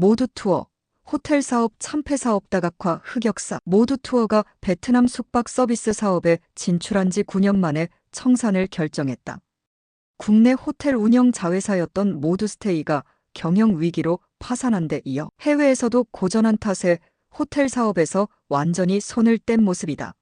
모두 투어, 호텔 사업 참패 사업 다각화 흑역사 모두 투어가 베트남 숙박 서비스 사업에 진출한 지 9년 만에 청산을 결정했다. 국내 호텔 운영 자회사였던 모두스테이가 경영 위기로 파산한 데 이어 해외에서도 고전한 탓에 호텔 사업에서 완전히 손을 뗀 모습이다.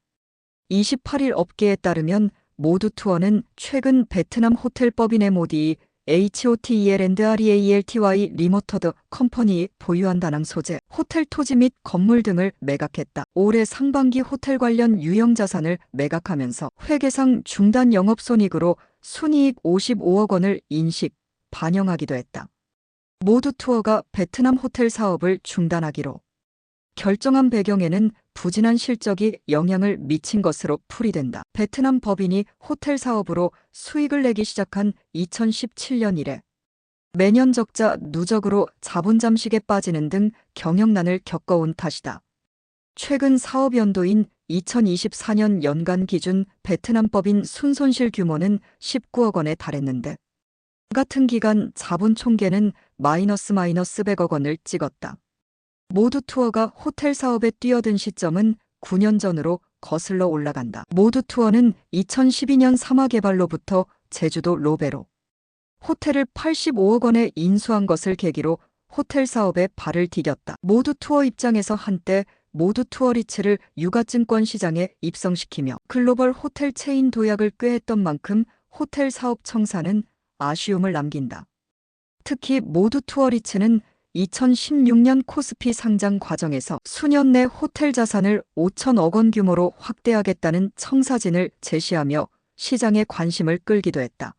28일 업계에 따르면 모두 투어는 최근 베트남 호텔법인의 모디 HOTEL 앤드 REALTY 리모터드 컴퍼니 보유한 다낭 소재 호텔 토지 및 건물 등을 매각했다. 올해 상반기 호텔 관련 유형 자산을 매각하면서 회계상 중단 영업 손익으로 순이익 55억 원을 인식, 반영하기도 했다. 모두 투어가 베트남 호텔 사업을 중단하기로 결정한 배경에는 부진한 실적이 영향을 미친 것으로 풀이된다. 베트남 법인이 호텔 사업으로 수익을 내기 시작한 2017년 이래 매년 적자 누적으로 자본 잠식에 빠지는 등 경영난을 겪어온 탓이다. 최근 사업 연도인 2024년 연간 기준 베트남 법인 순손실 규모는 19억 원에 달했는데 같은 기간 자본 총계는 마이너스 마이너스 100억 원을 찍었다. 모두 투어가 호텔 사업에 뛰어든 시점은 9년 전으로 거슬러 올라간다. 모두 투어는 2012년 삼화 개발로부터 제주도 로베로 호텔을 85억 원에 인수한 것을 계기로 호텔 사업에 발을 디뎠다. 모두 투어 입장에서 한때 모두 투어 리츠를 유가증권 시장에 입성시키며 글로벌 호텔 체인 도약을 꾀했던 만큼 호텔 사업 청사는 아쉬움을 남긴다. 특히 모두 투어 리츠는 2016년 코스피 상장 과정에서 수년 내 호텔 자산을 5천억 원 규모로 확대하겠다는 청사진을 제시하며 시장의 관심을 끌기도 했다.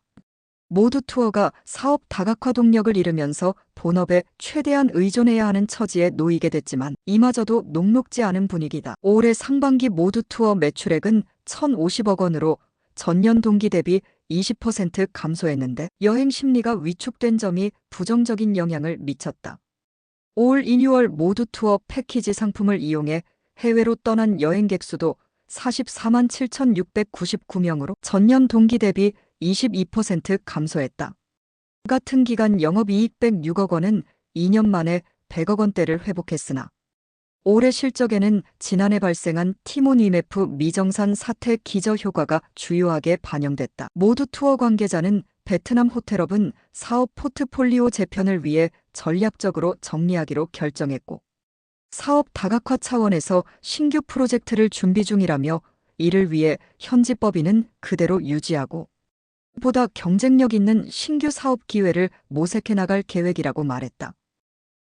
모두 투어가 사업 다각화 동력을 잃으면서 본업에 최대한 의존해야 하는 처지에 놓이게 됐지만 이마저도 녹록지 않은 분위기다. 올해 상반기 모두 투어 매출액은 1,050억 원으로 전년 동기 대비 20% 감소했는데 여행 심리가 위축된 점이 부정적인 영향을 미쳤다. 올 리뉴얼 모두 투어 패키지 상품을 이용해 해외로 떠난 여행객 수도 44만 7,699명으로 전년 동기 대비 22% 감소했다. 같은 기간 영업이익 106억 원은 2년 만에 100억 원대를 회복했으나 올해 실적에는 지난해 발생한 티몬 이메프 미정산 사태 기저 효과가 주요하게 반영됐다. 모두 투어 관계자는 베트남 호텔업은 사업 포트폴리오 재편을 위해 전략적으로 정리하기로 결정했고 사업 다각화 차원에서 신규 프로젝트를 준비 중이라며 이를 위해 현지 법인은 그대로 유지하고 보다 경쟁력 있는 신규 사업 기회를 모색해 나갈 계획이라고 말했다.